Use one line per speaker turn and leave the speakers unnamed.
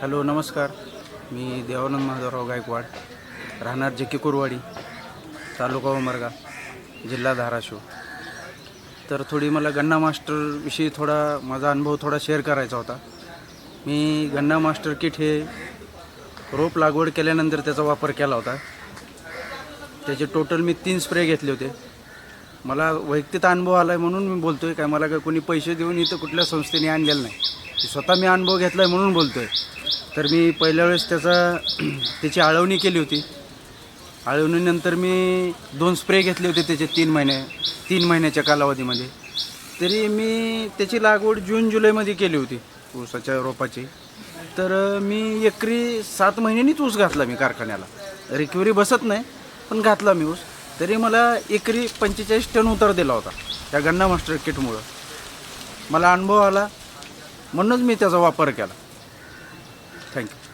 Hello नमस्कार. मी देवानंद माधवराव गायकवाड राहणार जे के कुरवाडी तालुका उमरगा जिल्हा धाराशिव. तर थोडी मला गन्ना मास्टरविषयी थोडा माझा अनुभव थोडा शेअर करायचा होता. मी गन्ना मास्टर किट हे रोप लागवड केल्यानंतर त्याचा वापर केला होता. त्याचे टोटल मी तीन स्प्रे घेतले होते. मला वैयक्तिक अनुभव आला आहे म्हणून मी बोलतो आहे काय मला काय कोणी पैसे देऊन इथं कुठल्या संस्थेने आणलेलं नाही. स्वतः मी अनुभव घेतला आहे म्हणून बोलतो आहे तर मी पहिल्या वेळेस त्याचा त्याची आळवणी केली होती. आळवणीनंतर मी दोन स्प्रे घेतले होते त्याचे तीन महिने तीन महिन्याच्या कालावधीमध्ये. तरी मी त्याची लागवड जून जुलैमध्ये केली होती ऊसाच्या रोपाची. तर मी एकरी सात महिन्यांनीच ऊस घातला मी कारखान्याला. रिकव्हरी बसत नाही पण घातला मी ऊस. तरी मला एकरी पंचेचाळीस टन उतार दिला होता त्या गन्ना मास्टर किटमुळं. मला अनुभव आला म्हणूनच मी त्याचा वापर केला. Thank you.